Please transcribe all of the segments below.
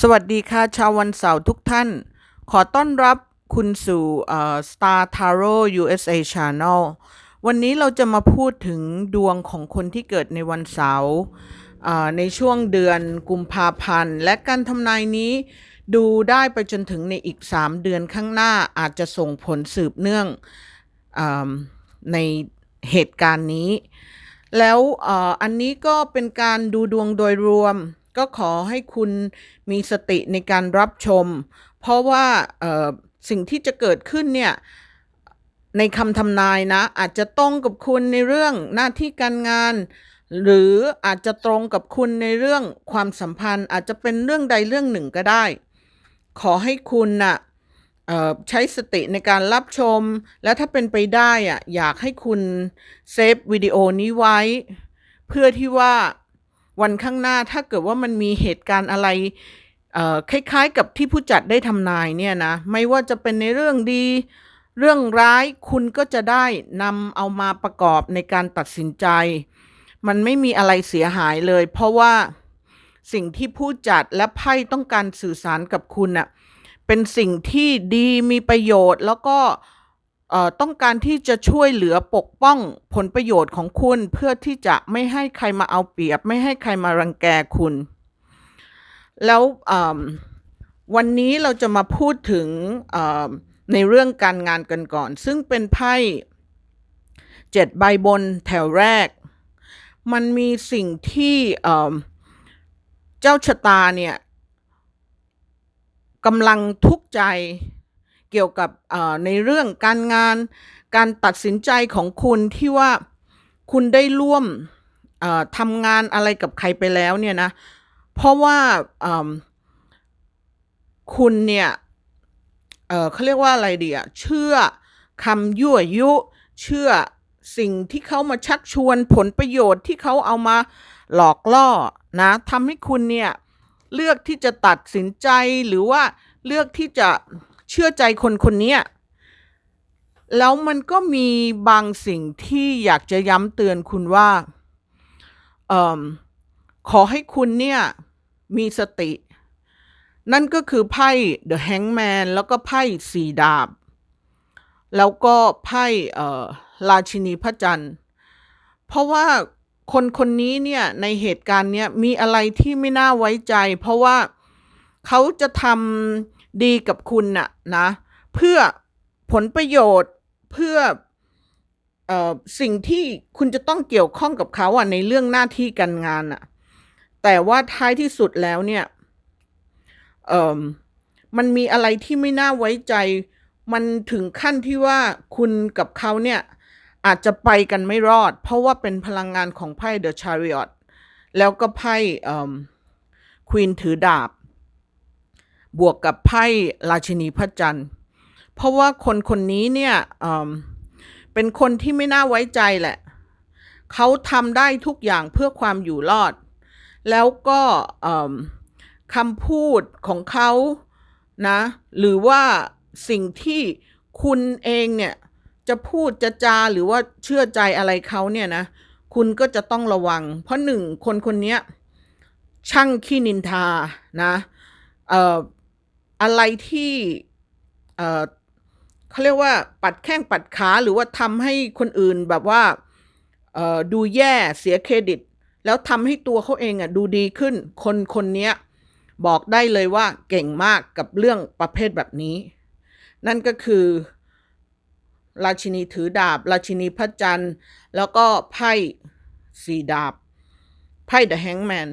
สวัสดีค่ะชาววันเสาร์ทุกท่าน ขอต้อนรับคุณสู่ Star Tarot USA Channel วันนี้เราจะมาพูดถึงดวงของคนที่เกิดในวันเสาร์ในช่วงเดือนกุมภาพันธ์ และการทำนายนี้ดูได้ไปจนถึงในอีก 3 เดือนข้างหน้าอาจจะส่งผลสืบเนื่องอในเหตุการณ์นี้ แล้วออันนี้ก็เป็นการดูดวงโดยรวม ก็ขอให้คุณมีสติในการรับชม เพราะว่าสิ่งที่จะเกิดขึ้นเนี่ยในคำทำนายนะ อาจจะตรงกับคุณในเรื่องหน้าที่การงาน หรืออาจจะตรงกับคุณในเรื่องความสัมพันธ์ อาจจะเป็นเรื่องใดเรื่องหนึ่งก็ได้ ขอให้คุณน่ะเอ่อใช้สติในการรับชม และถ้าเป็นไปได้อะอยากให้คุณเซฟวิดีโอนี้ไว้ เพื่อที่ว่า วันข้างหน้าถ้าเกิดว่ามันมีเหตุการณ์อะไรคล้ายๆ กับที่ผู้จัดได้ทำนายเนี่ยนะไม่ว่าจะเป็นในเรื่องดี เรื่องร้ายคุณก็จะได้นำเอามาประกอบในการตัดสินใจ มันไม่มีอะไรเสียหายเลย เพราะว่าสิ่งที่ผู้จัดและไพ่ต้องการสื่อสารกับคุณน่ะเป็นสิ่งที่ดีมีประโยชน์แล้วก็ ต้องการที่จะช่วยเหลือปกป้องผลประโยชน์ของคุณ เพื่อที่จะไม่ให้ใครมาเอาเปรียบ ไม่ให้ใครมารังแกคุณ แล้ววันนี้เราจะมาพูดถึงในเรื่องการงานกันก่อน ซึ่งเป็นไพ่เจ็ดใบบนแถวแรก มันมีสิ่งที่เจ้าชะตาเนี่ยกำลังทุกข์ใจ กี่ยวกับในเรื่องการงาน การตัดสินใจของคุณที่ว่าคุณได้ร่วมทำงานอะไรกับใครไปแล้วเนี่ยนะเพราะว่าคุณเนี่ยเเขาเรียกว่าอะไรดีอะเชื่อคำยั่วยุ เชื่อสิ่งที่เขามาชักชวนผลประโยชน์ที่เขาเอามาหลอกล่อนะทำให้คุณเนี่ยเลือกที่จะตัดสินใจหรือว่าเลือกที่จะ เชื่อใจคนคนนี้แล้วมันก็มีบางสิ่งที่อยากจะย้ำเตือนคุณว่าเอ่มขอให้คุณเนี่ยมีสติ นั่นก็คือไพ่ The Hangman แล้วก็ไพ่สีดาบ แล้วก็ไพ่ราชินีพระจันทร์ เพราะว่าคนคนนี้เนี่ยในเหตุการณ์เนี้ยมีอะไรที่ไม่น่าไว้ใจ เพราะว่าเขาจะทำ ดีกับคุณน่ะนะ เพื่อผลประโยชน์เพื่ออสิ่งที่คุณจะต้องเกี่ยวข้องกับเขาอะในเรื่องหน้าที่การงานอะ แต่ว่าท้ายที่สุดแล้วเนี่ยมันมีอะไรที่ไม่น่าไว้ใจ มันถึงขั้นที่ว่าคุณกับเขาเนี่ยอาจจะไปกันไม่รอด เพราะว่าเป็นพลังงานของไพ่ The Chariot แล้วก็ไพ่ควีนถือดาบ บวกกับไพ่ราชินีพระจันทร์ เพราะว่าคนคนนี้เนี่ยเเป็นคนที่ไม่น่าไว้ใจแหละ เขาทำได้ทุกอย่างเพื่อความอยู่รอด แล้วก็คำพูดของเขานะ หรือว่าสิ่งที่คุณเองเนี่ยจะพูดจะจาหรือว่าเชื่อใจอะไรเขาเนี่ยนะ คุณก็จะต้องระวัง เพราะหนึ่งคนคนนี้ช่างขี้นินทานะเอะไรที่เออเขาเรียกว่าปัดแข้งปัดขาหรือว่าทำให้คนอื่นแบบว่าเออดูแย่เสียเครดิต แล้วทำให้ตัวเขาเองอะดูดีขึ้น คนคนเนี้ยบอกได้เลยว่าเก่งมากกับเรื่องประเภทแบบนี้ นั่นก็คือ ราชินีถือดาบ ราชินีพระจันทร์ แล้วก็ไพ่สีดาบ ไพ่เดอะแฮงแมน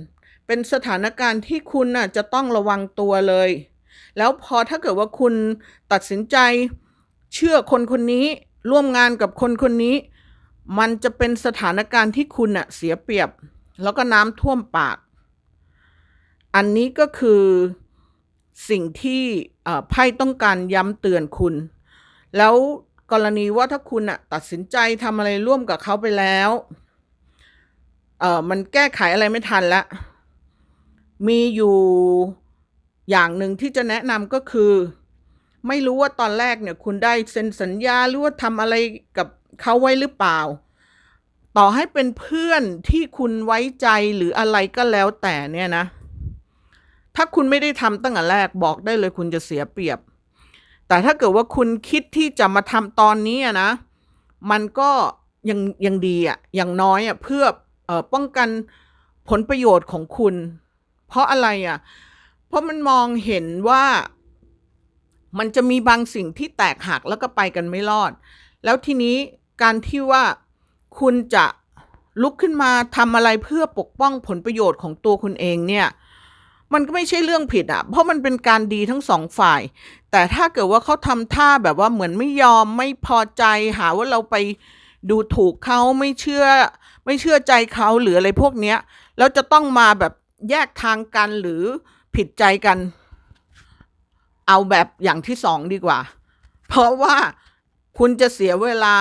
เป็นสถานการณ์ที่คุณน่ะจะต้องระวังตัวเลย แล้วพอถ้าเกิดว่าคุณตัดสินใจ เชื่อคนคนนี้ร่วมงานกับคนคนนี้ มันจะเป็นสถานการณ์ที่คุณน่ะเสียเปรียบ แล้วก็น้ำท่วมปาก อันนี้ก็คือสิ่งที่ไพ่ต้องการย้ำเตือนคุณ แล้วกรณีว่าถ้าคุณอะตัดสินใจทำอะไรร่วมกับเขาไปแล้วเออมันแก้ไขอะไรไม่ทันละ มีอยู่ อย่างหนึ่งที่จะแนะนำก็คือ ไม่รู้ว่าตอนแรกเนี่ยคุณได้เซ็นสัญญาหรือว่าทำอะไรกับเขาไว้หรือเปล่า ต่อให้เป็นเพื่อนที่คุณไว้ใจหรืออะไรก็แล้วแต่เนี่ยนะ ถ้าคุณไม่ได้ทำตั้งแต่แรกบอกได้เลยคุณจะเสียเปรียบ แต่ถ้าเกิดว่าคุณคิดที่จะมาทำตอนนี้นะ มันก็ยังยังดีอะอย่างน้อยอะเพื่อออป้องกันผลประโยชน์ของคุณ เพราะอะไรอะ เพราะมันมองเห็นว่ามันจะมีบางสิ่งที่แตกหักแล้วก็ไปกันไม่รอด แล้วทีนี้การที่ว่าคุณจะลุกขึ้นมาทำอะไรเพื่อปกป้องผลประโยชน์ของตัวคุณเองเนี่ยมันก็ไม่ใช่เรื่องผิดอะเพราะมันเป็นการดีทั้งสองฝ่าย แต่ถ้าเกิดว่าเขาทำท่าแบบว่าเหมือนไม่ยอมไม่พอใจหาว่าเราไปดูถูกเขาไม่เชื่อ ไม่เชื่อใจเขาหรืออะไรพวกเนี้ยแล้วจะต้องมาแบบแยกทางกันหรือ ผิดใจกัน เอาแบบอย่างที่สองดีกว่า เพราะว่าคุณจะเสียเวลา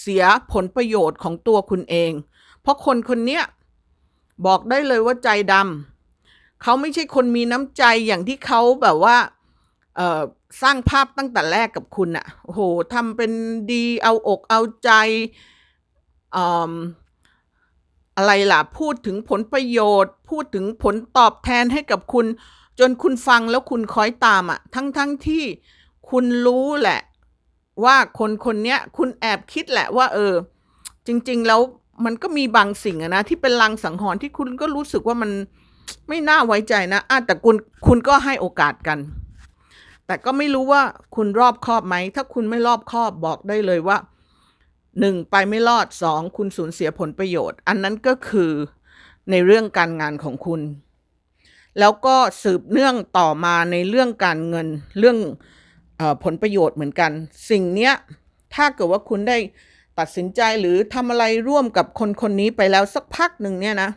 เสียผลประโยชน์ของตัวคุณเอง เพราะคนคนเนี้ยบอกได้เลยว่าใจดำเขาไม่ใช่คนมีน้ำใจอย่างที่เขาแบบว่าสร้างภาพตั้งแต่แรกกับคุณอะโอ้โหทำเป็นดีเอาอกเอาใจ อะไรล่ะ พูดถึงผลประโยชน์ พูดถึงผลตอบแทนให้กับคุณ จนคุณฟังแล้วคุณคอยตามอะทั้งทั้งที่คุณรู้แหละ ว่าคนคนเนี้ยคุณแอบคิดแหละว่า เออ จริง ๆ แล้วมันก็มีบางสิ่งอะนะที่เป็นลังสังหรณ์ที่คุณก็รู้สึกว่ามันไม่น่าไว้ใจนะอะแต่คุณคุณก็ให้โอกาสกัน แต่ก็ไม่รู้ว่าคุณรอบคอบไหม ถ้าคุณไม่รอบคอบบอกได้เลยว่า หนึ่งไปไม่รอดสองคุณสูญเสียผลประโยชน์ อันนั้นก็คือในเรื่องการงานของคุณ แล้วก็สืบเนื่องต่อมาในเรื่องการเงินเรื่องอผลประโยชน์เหมือนกัน สิ่งเนี้ยถ้าเกิดว่าคุณได้ตัดสินใจหรือทำอะไรร่วมกับคนคนนี้ไปแล้วสักพักหนึ่งเนี่ยนะ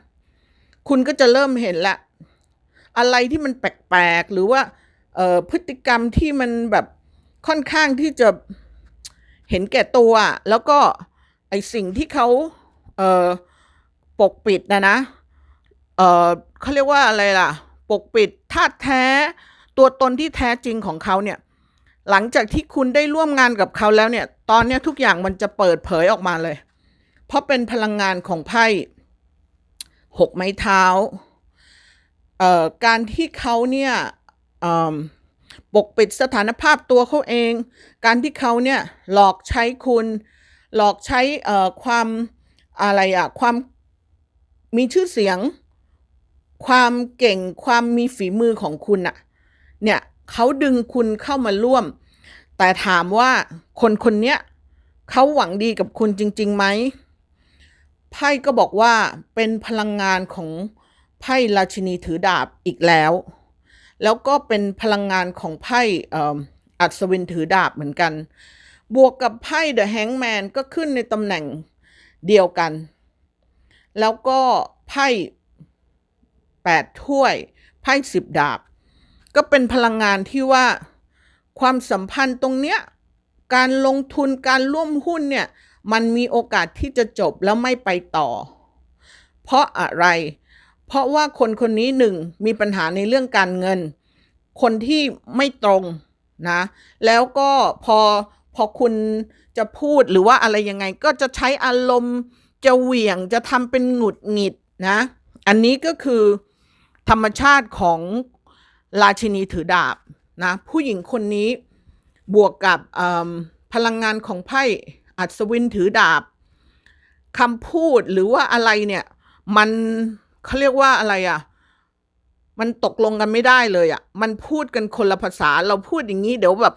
คุณก็จะเริ่มเห็นละ อะไรที่มันแปลกๆ หรือว่าพฤติกรรมที่มันแบบค่อนข้างที่จะ เห็นแก่ตัว แล้วก็ไอสิ่งที่เขาเอ่อปกปิดนะนะเอ่อเขาเรียกว่าอะไรล่ะ ปกปิดท่าตุแท้ตัวตนที่แท้จริงของเขาเนี่ยหลังจากที่คุณได้ร่วมงานกับเขาแล้วเนี่ย ตอนนี้ทุกอย่างมันจะเปิดเผยออกมาเลย เพราะเป็นพลังงานของไพ่หกไม้เท้า เอ่อ การที่เขาเนี่ยเอ่อ ปกปิดสถานภาพตัวเขาเอง การที่เขาเนี่ยหลอกใช้คุณ หลอกใช้ความอะไรอะความมีชื่อเสียง ความเก่งความมีฝีมือของคุณอะเนี่ยเขาดึงคุณเข้ามาร่วม แต่ถามว่าคนคนเนี้ยเขาหวังดีกับคุณจริงๆไหมไพ่ก็บอกว่าเป็นพลังงานของไพ่ราชินีถือดาบอีกแล้ว แล้วก็เป็นพลังงานของไพ่อัศวินถือดาบเหมือนกัน บวกกับไพ่เดอะแฮงแมนก็ขึ้นในตำแหน่งเดียวกัน แล้วก็ไพ่แปดถ้วย ไพ่สิบดาบ ก็เป็นพลังงานที่ว่าความสัมพันธ์ตรงเนี้ยการลงทุนการร่วมหุ้นเนี่ยมันมีโอกาสที่จะจบแล้วไม่ไปต่อ เพราะอะไร เพราะว่าคนคนนี้หนึ่งมีปัญหาในเรื่องการเงิน คนที่ไม่ตรงนะ แล้วก็พอพอคุณจะพูดหรือว่าอะไรยังไงก็จะใช้อารมณ์จะเหวี่ยงจะทำเป็นหงุดหงิดนะ อันนี้ก็คือธรรมชาติของราชินีถือดาบนะ ผู้หญิงคนนี้บวกกับพลังงานของไพ่อัศวินถือดาบคำพูดหรือว่าอะไรเนี่ย มัน เขาเรียกว่าอะไรอะ่ะ มันตกลงกันไม่ได้เลยอะ่ะ มันพูดกันคนละภาษา เราพูดอย่างนี้เดี๋ยวแบบ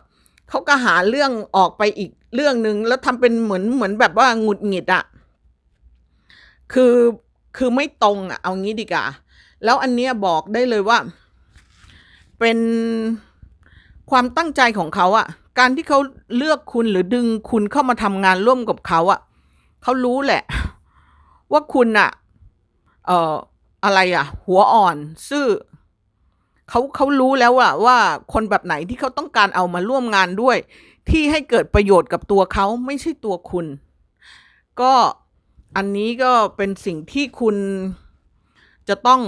เขาก็หาเรื่องออกไปอีกเรื่องหนึ่งแล้วทำเป็นเหมือนเหมือนแบบว่าหงุดหงิดอะ่ะ คือคือไม่ตรงอะ่ะ เอางี้ดีกว่าแล้วอันเนี้ยบอกได้เลยว่า เป็นความตั้งใจของเขาอะการที่เขาเลือกคุณหรือดึงคุณเข้ามาทำงานร่วมกับเขาอะเขารู้แหละ ว่าคุณอะเอ่อ อะไรอะหัวอ่อนซื่อเขาเขารู้แล้วอะว่าคนแบบไหนที่เขาต้องการเอามาร่วมงานด้วย ที่ให้เกิดประโยชน์กับตัวเขาไม่ใช่ตัวคุณ ก็อันนี้ก็เป็นสิ่งที่คุณจะต้อง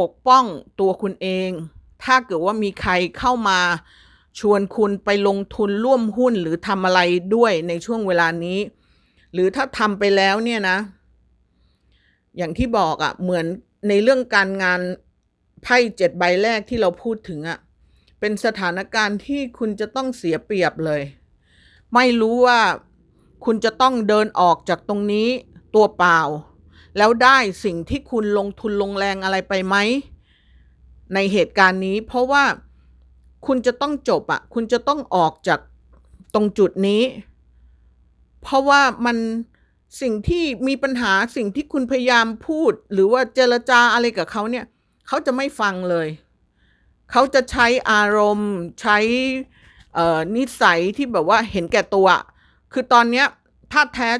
ปกป้องตัวคุณเอง ถ้าเกิดว่ามีใครเข้ามาชวนคุณไปลงทุนร่วมหุ้นหรือทำอะไรด้วยในช่วงเวลานี้ หรือถ้าทำไปแล้วเนี่ยนะ อย่างที่บอกอะ่ะเหมือนในเรื่องการงานไพ่เจ็ดใบแรกที่เราพูดถึงอะ่ะเป็นสถานการณ์ที่คุณจะต้องเสียเปรียบเลย ไม่รู้ว่าคุณจะต้องเดินออกจากตรงนี้ตัวเปล่า แล้วได้สิ่งที่คุณลงทุนลงแรงอะไรไปไหม ในเหตุการณ์นี้ เพราะว่าคุณจะต้องจบอะ่ะคุณจะต้องออกจากตรงจุดนี้ เพราะว่ามัน สิ่งที่มีปัญหาสิ่งที่คุณพยายามพูด หรือว่าเจรจาอะไรกับเขาเนี่ยเขาจะไม่ฟังเลย เขาจะใช้อารมณ์ใช้นิสัยที่แบบว่าเห็นแก่ตัว คือตอนเนี้ยท่าแท้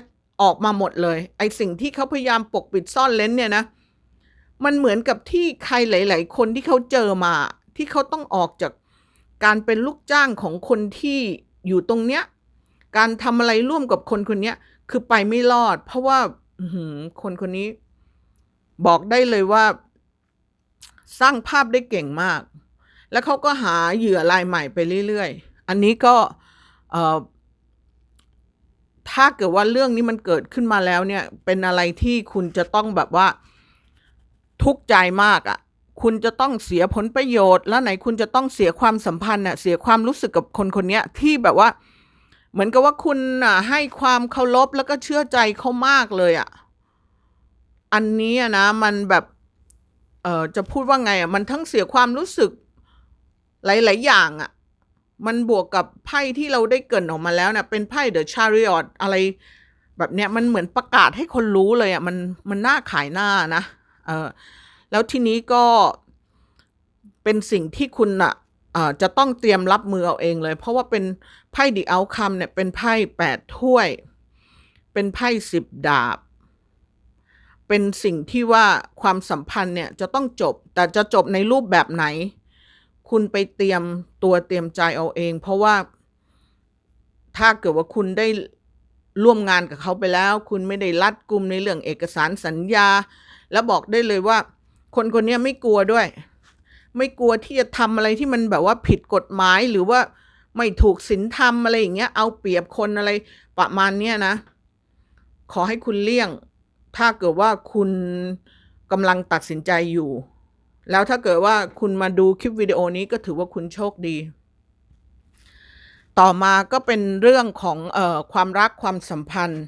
ออกมาหมดเลย ไอสิ่งที่เขาพยายามปกปิดซ่อนเล้นเนี่ยนะ มันเหมือนกับที่ใครหลาย ๆ คนที่เขาเจอมา ที่เขาต้องออกจากการเป็นลูกจ้างของคนที่อยู่ตรงเนี้ย การทำอะไรร่วมกับคนคนเนี้ย คือไปไม่รอด เพราะว่าคนคนนี้ บอกได้เลยว่า สร้างภาพได้เก่งมาก แล้วเขาก็หาเหยื่อรายใหม่ไปเรื่อยๆ อันนี้ก็ถ้าเกิดว่าเรื่องนี้มันเกิดขึ้นมาแล้วเนี่ย เป็นอะไรที่คุณจะต้องแบบว่า ทุกข์ใจมากอะ่ะ คุณจะต้องเสียผลประโยชน์ แล้วไหนคุณจะต้องเสียความสัมพันธ์น่ะ เสียความรู้สึกกับคนคนนี้ที่แบบว่า เหมือนกับว่าคุณอะให้ความเคารพแล้วก็เชื่อใจเขามากเลยอะ่ะ อันนี้นะมันแบบเออจะพูดว่าไงอะมันทั้งเสียความรู้สึกหลาย ๆ อย่างอะ มันบวกกับไพ่ที่เราได้เกินออกมาแล้วเนะ่ยเป็นไพ่เดอะชาริออตอะไรแบบเนี้ยมันเหมือนประกาศให้คนรู้เลยอะมันมันน่าขายหน้านะเออแล้วทีนี้ก็เป็นสิ่งที่คุณอะ จะต้องเตรียมรับมือเอาเองเลย เพราะว่าเป็นไพ่ดีเอาคัมเนี่ยเป็นไพ่แปดถ้วย เป็นไพ่สิบดาบ เป็นสิ่งที่ว่าความสัมพันธ์เนี่ยจะต้องจบ แต่จะจบในรูปแบบไหน คุณไปเตรียมตัวเตรียมใจเอาเอง เพราะว่าถ้าเกิดว่าคุณได้ร่วมงานกับเขาไปแล้ว คุณไม่ได้รัดกุมในเรื่องเอกสารสัญญา แล้วบอกได้เลยว่า คนคนนี้ไม่กลัวด้วย ไม่กลัวที่จะทำอะไรที่มันแบบว่าผิดกฎหมายหรือว่าไม่ถูกศีลธรรมอะไรอย่างเงี้ย เอาเปรียบคนอะไรประมาณเนี้ยนะ ขอให้คุณเลี่ยง ถ้าเกิดว่าคุณกำลังตัดสินใจอยู่ แล้วถ้าเกิดว่าคุณมาดูคลิปวิดีโอนี้ก็ถือว่าคุณโชคดี ต่อมาก็เป็นเรื่องของเอ่อความรักความสัมพันธ์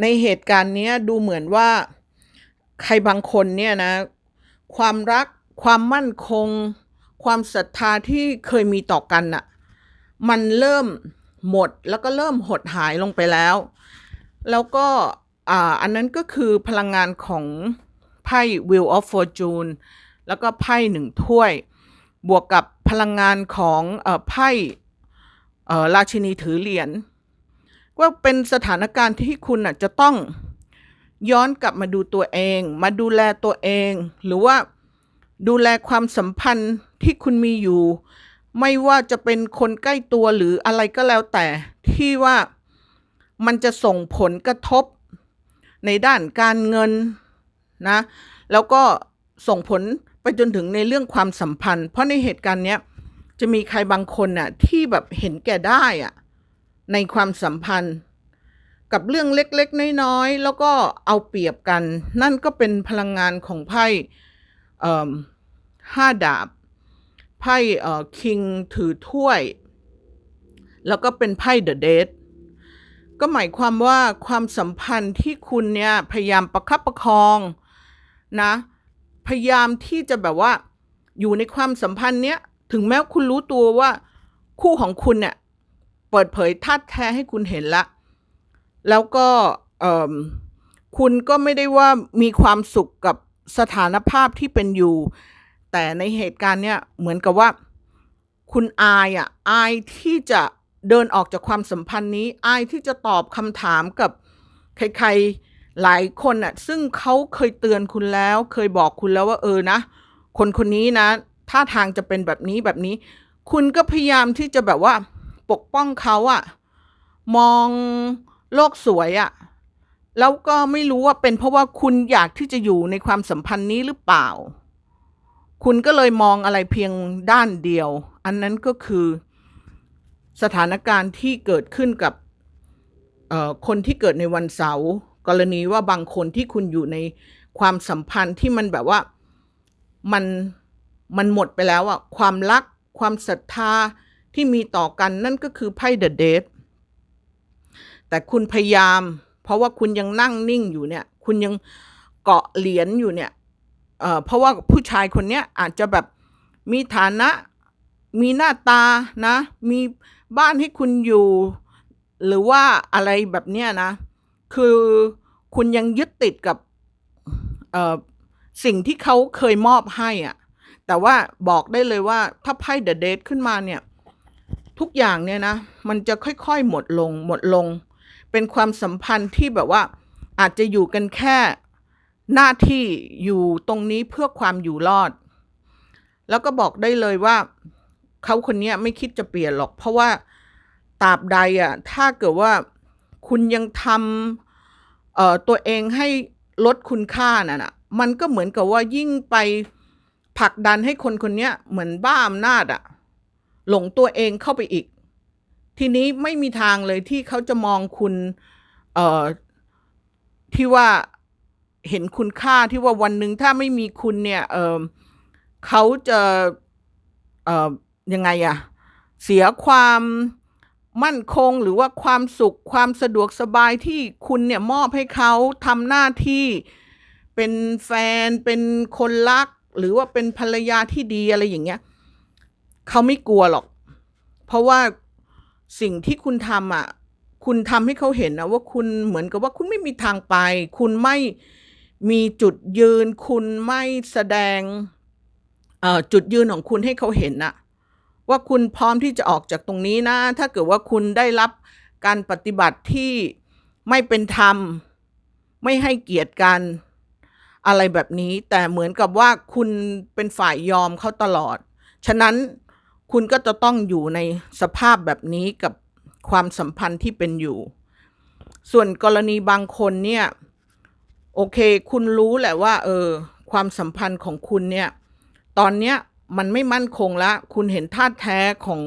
ในเหตุการณ์นี้ดูเหมือนว่าใครบางคนเนี่ยนะ ความรัก ความมั่นคง ความศรัทธาที่เคยมีต่อกันน่ะ มันเริ่มหมดแล้วก็เริ่มหดหายลงไปแล้ว แล้วก็อ่าอันนั้นก็คือพลังงานของไพ่ Wheel of Fortune แล้วก็ไพ่หนึ่งถ้วย บวกกับพลังงานของไพ่ราชินีถือเหรียญว่าเป็นสถานการณ์ที่คุณจะต้องย้อนกลับมาดูตัวเอง มาดูแลตัวเอง หรือว่า ดูแลความสัมพันธ์ที่คุณมีอยู่ ไม่ว่าจะเป็นคนใกล้ตัวหรืออะไรก็แล้วแต่ ที่ว่ามันจะส่งผลกระทบในด้านการเงินนะแล้วก็ส่งผลไปจนถึงในเรื่องความสัมพันธ์ เพราะในเหตุการณ์เนี้ยจะมีใครบางคนน่ะที่แบบเห็นแก่ได้อะในความสัมพันธ์ กับเรื่องเล็กๆ น้อยๆ แล้วก็เอาเปรียบกัน นั่นก็เป็นพลังงานของไพ่ ห้าดาบ ไพ่เอ่อคิงถือถ้วย แล้วก็เป็นไพ่เดอะเดทก็หมายความว่าความสัมพันธ์ที่คุณเนี่ยพยายามประคับประคองนะ พยายามที่จะแบบว่าอยู่ในความสัมพันธ์เนี้ยถึงแม้คุณรู้ตัวว่าคู่ของคุณเนี่ยเปิดเผยท่าแท้ให้คุณเห็นละ แล้วก็คุณก็ไม่ได้ว่ามีความสุขกับสถานภาพที่เป็นอยู่ แต่ในเหตุการณ์เนี้ยเหมือนกับว่า คุณอายอะอายที่จะเดินออกจากความสัมพันธ์นี้ อายที่จะตอบคำถามกับใครๆหลายคนอะซึ่งเขาเคยเตือนคุณแล้ว เคยบอกคุณแล้วว่าเออนะ คนคนนี้นะท่าทางจะเป็นแบบนี้แบบนี้ คุณก็พยายามที่จะแบบว่า ปกป้องเขาอะมองโลกสวยอะแล้วก็ไม่รู้ว่าเป็นเพราะว่าคุณอยากที่จะอยู่ในความสัมพันธ์นี้หรือเปล่า คุณก็เลยมองอะไรเพียงด้านเดียว อันนั้นก็คือสถานการณ์ที่เกิดขึ้นกับคนที่เกิดในวันเสาร์กรณีว่าบางคนที่คุณอยู่ในความสัมพันธ์ที่มันแบบว่ามันมันหมดไปแล้วอะความรักความศรัทธาที่มีต่อกันนั่นก็คือไพ่เดอะเดทแต่คุณพยายาม เพราะว่าคุณยังนั่งนิ่งอยู่เนี่ย คุณยังเกาะเหรียญอยู่เนี่ย เอ่อเพราะว่าผู้ชายคนเนี้ยอาจจะแบบมีฐานะ มีหน้าตานะ มีบ้านให้คุณอยู่ หรือว่าอะไรแบบเนี้ยนะ คือคุณยังยึดติดกับเออสิ่งที่เขาเคยมอบให้อะแต่ว่าบอกได้เลยว่าถ้าไพ่เดอะเดทขึ้นมาเนี่ย ทุกอย่างเนี่ยนะ มันจะค่อยๆหมดลงหมดลง เป็นความสัมพันธ์ที่แบบว่าอาจจะอยู่กันแค่ หน้าที่อยู่ตรงนี้เพื่อความอยู่รอด แล้วก็บอกได้เลยว่าเขาคนนี้ไม่คิดจะเปลี่ยนหรอก เพราะว่าตราบใดอะถ้าเกิดว่าคุณยังทำเอ่อตัวเองให้ลดคุณค่าน่ะนะมันก็เหมือนกับว่ายิ่งไปผลักดันให้คนคนนี้เหมือนบ้าอำนาจอะหลงตัวเองเข้าไปอีก ทีนี้ไม่มีทางเลยที่เขาจะมองคุณเอ่อที่ว่า เห็นคุณค่าที่ว่าวันหนึ่งถ้าไม่มีคุณเนี่ยเเขาจะเอ่อยังไงอะเสียความมั่นคงหรือว่าความสุขความสะดวกสบายที่คุณเนี่ยมอบให้เขาทำหน้าที่เป็นแฟนเป็นคนรัก หรือว่าเป็นภรรยาที่ดีอะไรอย่างเงี้ยเขาไม่กลัวหรอก เพราะว่าสิ่งที่คุณทำอะ คุณทำให้เขาเห็นนะว่าคุณเหมือนกับว่าคุณไม่มีทางไป คุณไม่ มีจุดยืนคุณไม่แสดงจุดยืนของคุณให้เขาเห็นนะว่าคุณพร้อมที่จะออกจากตรงนี้นะ ถ้าเกิดว่าคุณได้รับการปฏิบัติที่ไม่เป็นธรรม ไม่ให้เกียรติกันอะไรแบบนี้ แต่เหมือนกับว่าคุณเป็นฝ่ายยอมเขาตลอด ฉะนั้นคุณก็จะต้องอยู่ในสภาพแบบนี้กับความสัมพันธ์ที่เป็นอยู่ ส่วนกรณีบางคนเนี่ย โอเค คุณรู้แหละว่า เออ ความสัมพันธ์ของคุณเนี่ย ตอนเนี้ยมันไม่มั่นคงละคุณเห็นท่าแท้ของ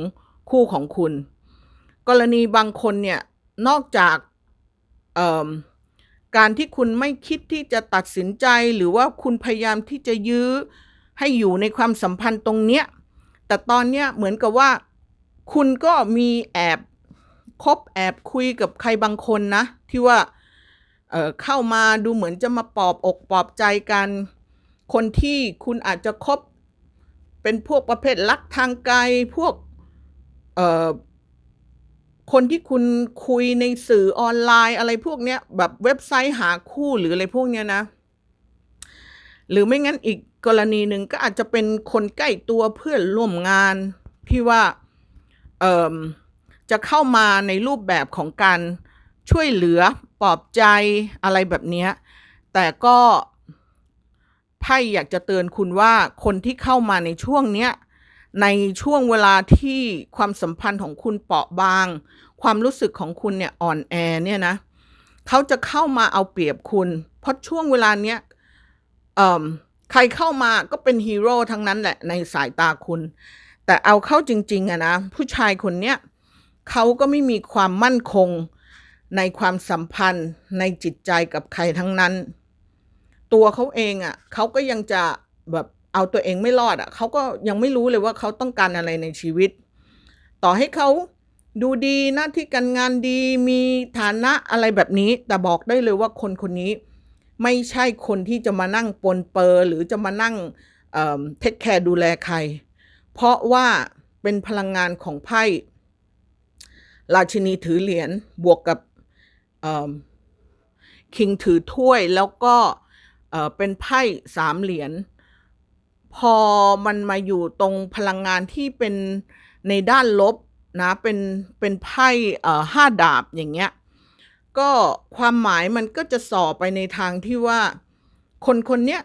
คู่ของคุณ กรณีบางคนเนี่ย นอกจากการที่คุณไม่คิดที่จะตัดสินใจหรือว่าคุณพยายามที่จะยื้อให้อยู่ในความสัมพันธ์ตรงเนี้ย แต่ตอนเนี้ยเหมือนกับว่า คุณก็มีแอบคบแอบคุยกับใครบางคนนะ ที่ว่า เเข้ามาดูเหมือนจะมาปอบอกปอบใจกัน คนที่คุณอาจจะคบเป็นพวกประเภทรักทางไกลพวกคนที่คุณคุยในสื่อออนไลน์อะไรพวกเนี้ยแบบเว็บไซต์หาคู่หรืออะไรพวกเนี้ยนะ หรือไม่งั้นอีกกรณีหนึ่งก็อาจจะเป็นคนใกล้ตัวเพื่อนร่วมงานที่ว่าจะเข้ามาในรูปแบบของการช่วยเหลือ ปลอบใจอะไรแบบนี้แต่ก็ไพ่อยากจะเตือนคุณว่าคนที่เข้ามาในช่วงเนี้ยในช่วงเวลาที่ความสัมพันธ์ของคุณเปราะบาง ความรู้สึกของคุณเนี่ยอ่อนแอเนี่ยนะเขาจะเข้ามาเอาเปรียบคุณ เพราะช่วงเวลาเนี้ยใครเข้ามาก็เป็นฮีโร่ทั้งนั้นแหละในสายตาคุณ แต่เอาเข้าจริง ๆอะนะผู้ชายคนเนี้ยเขาก็ไม่มีความมั่นคง ในความสัมพันธ์ในจิตใจกับใครทั้งนั้น ตัวเขาเองอะ่ะเขาก็ยังจะแบบเอาตัวเองไม่รอดอะ่ะเขาก็ยังไม่รู้เลยว่าเขาต้องการอะไรในชีวิต ต่อให้เขาดูดีหน้าที่การงานดีมีฐานะอะไรแบบนี้ แต่บอกได้เลยว่าคนคนนี้ ไม่ใช่คนที่จะมานั่งปนเปอร์หรือจะมานั่งเทคแคร์ดูแลใคร เพราะว่าเป็นพลังงานของไพ่ราชินีถือเหรียญบวกกับ คิงถือถ้วยแล้วก็เเป็นไพ่สามเหรียญพอมันมาอยู่ตรงพลังงานที่เป็นในด้านลบนะเป็นเป็นไพ่ห้าดาบอย่างเงี้ยก็ความหมายมันก็จะส่อไปในทางที่ว่า คนคนเนี้ย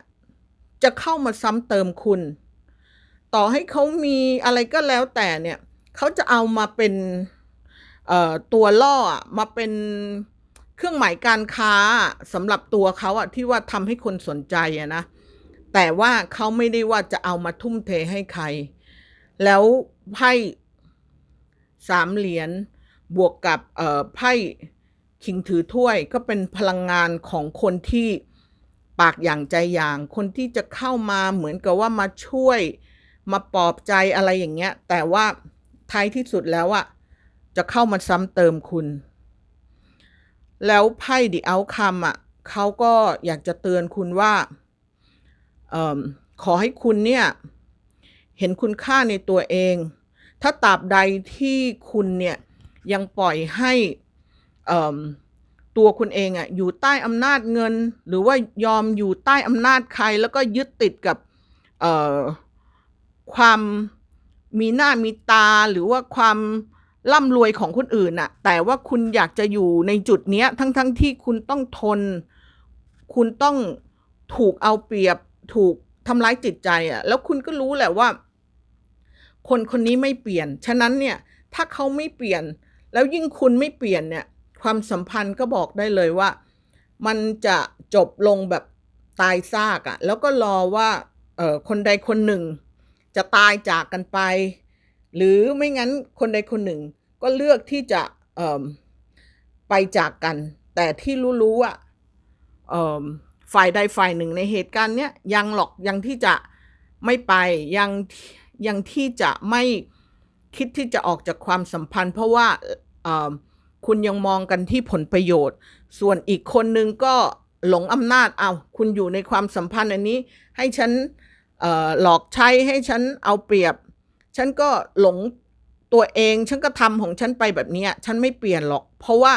จะเข้ามาซ้ำเติมคุณ ต่อให้เขามีอะไรก็แล้วแต่เนี่ยเขาจะเอามาเป็นตัวล่อมาเป็น เครื่องหมายการค้าสำหรับตัวเขาอะที่ว่าทำให้คนสนใจอะนะแต่ว่าเขาไม่ได้ว่าจะเอามาทุ่มเทให้ใคร แล้วไพ่สามเหรียญบวกกับเอ่อไพ่คิงถือถ้วยก็เป็นพลังงานของคนที่ปากอย่างใจอย่าง คนที่จะเข้ามาเหมือนกับว่ามาช่วยมาปลอบใจอะไรอย่างเงี้ย แต่ว่าท้ายที่สุดแล้วอะจะเข้ามาซ้ำเติมคุณ แล้วไพ่ดิเอาคำอะเขาก็อยากจะเตือนคุณว่าเอขอให้คุณเนี่ย เห็นคุณค่าในตัวเอง ถ้าตราบใดที่คุณเนี่ย ยังปล่อยให้ตัวคุณเองอะอยู่ใต้อำนาจเงิน หรือว่ายอมอยู่ใต้อำนาจใคร แล้วก็ยึดติดกับความมีหน้ามีตาหรือว่าความ ร่ำรวยของคนอื่นน่ะ แต่ว่าคุณอยากจะอยู่ในจุดเนี้ย ทั้งๆทที่คุณต้องทน คุณต้องถูกเอาเปรียบ ถูกทำร้ายจิตใจอะ แล้วคุณก็รู้แหละว่า คนคนนี้ไม่เปลี่ยน ฉะนั้นเนี่ย ถ้าเขาไม่เปลี่ยน แล้วยิ่งคุณไม่เปลี่ยนเนี่ย ความสัมพันธ์ก็บอกได้เลยว่า มันจะจบลงแบบตายซากอะ่ะ แล้วก็รอว่า เออคนใดคนหนึ่ง จะตายจากกันไป หรือไม่งั้นคนใดคนหนึ่งก็เลือกที่จะไปจากกัน แต่ที่รู้ๆอะเออฝ่ายใดฝ่ายหนึ่งในเหตุการณ์เนี้ยยังหรอกยังที่จะไม่ไปยังยังที่จะไม่คิดที่จะออกจากความสัมพันธ์ เพราะว่าคุณยังมองกันที่ผลประโยชน์ ส่วนอีกคนนึงก็หลงอำนาจเอาคุณอยู่ในความสัมพันธ์อันนี้ ให้ฉันหลอกใช้ให้ฉันเอาเปรียบ ฉันก็หลงตัวเอง ฉันก็ทำของฉันไปแบบนี้ฉันไม่เปลี่ยนหรอก เพราะว่า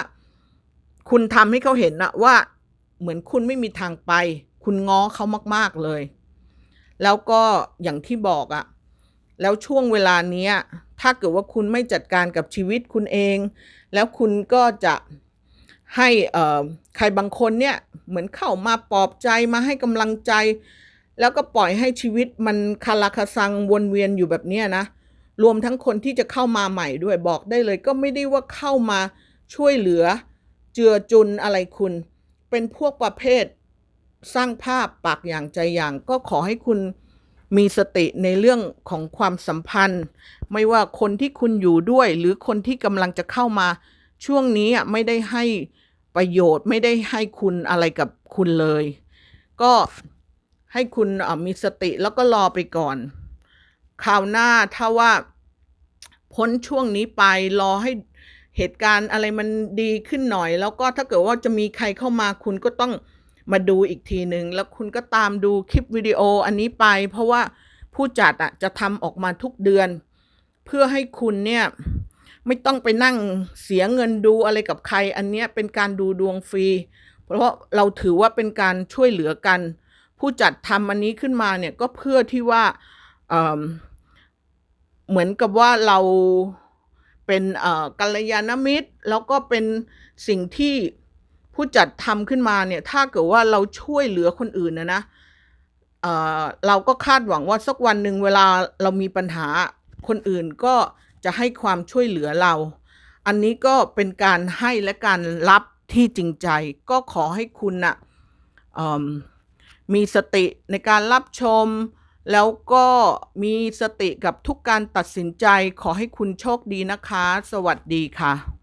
คุณทำให้เขาเห็นนะว่า เหมือนคุณไม่มีทางไป คุณง้อเขามาก ๆเลย แล้วก็อย่างที่บอกอะแล้วช่วงเวลานี้ถ้าเกิดว่าคุณไม่จัดการกับชีวิตคุณเอง แล้วคุณก็จะให้ใครบางคนเนี่ยเหมือนเข้ามาปลอบใจมาให้กำลังใจ แล้วก็ปล่อยให้ชีวิตมันคาราคาซังวนเวียนอยู่แบบเนี้นะ รวมทั้งคนที่จะเข้ามาใหม่ด้วยบอกได้เลย ก็ไม่ได้ว่าเข้ามาช่วยเหลือ เจือจุนอะไรคุณ เป็นพวกประเภทสร้างภาพปากอย่างใจอย่าง ก็ขอให้คุณมีสติในเรื่องของความสัมพันธ์ ไม่ว่าคนที่คุณอยู่ด้วย หรือคนที่กำลังจะเข้ามา ช่วงนี้อะไม่ได้ให้ประโยชน์ไม่ได้ให้คุณอะไรกับคุณเลย ก็ ให้คุณมีสติแล้วก็รอไปก่อนคราวหน้าถ้าว่าพ้นช่วงนี้ไปรอให้เหตุการณ์อะไรมันดีขึ้นหน่อย แล้วก็ถ้าเกิดว่าจะมีใครเข้ามาคุณก็ต้องมาดูอีกทีหนึ่งแล้วคุณก็ตามดูคลิปวิดีโออันนี้ไป เพราะว่าผู้จัดอะจะทำออกมาทุกเดือน เพื่อให้คุณเนี่ยไม่ต้องไปนั่งเสียเงินดูอะไรกับใคร อันเนี้ยเป็นการดูดวงฟรี เพราะเราถือว่าเป็นการช่วยเหลือกัน ผู้จัดทำอันนี้ขึ้นมาเนี่ยก็เพื่อที่ว่าเเหมือนกับว่าเราเป็นกัลยาณมิตร แล้วก็เป็นสิ่งที่ผู้จัดทำขึ้นมาเนี่ยถ้าเกิดว่าเราช่วยเหลือคนอื่นนะนะเเราก็คาดหวังว่าสักวันหนึ่งเวลาเรามีปัญหาคนอื่นก็จะให้ความช่วยเหลือเรา อันนี้ก็เป็นการให้และการรับที่จริงใจ ก็ขอให้คุณนะ่ะ มีสติในการรับชม แล้วก็มีสติกับทุกการตัดสินใจขอให้คุณโชคดีนะคะ สวัสดีค่ะ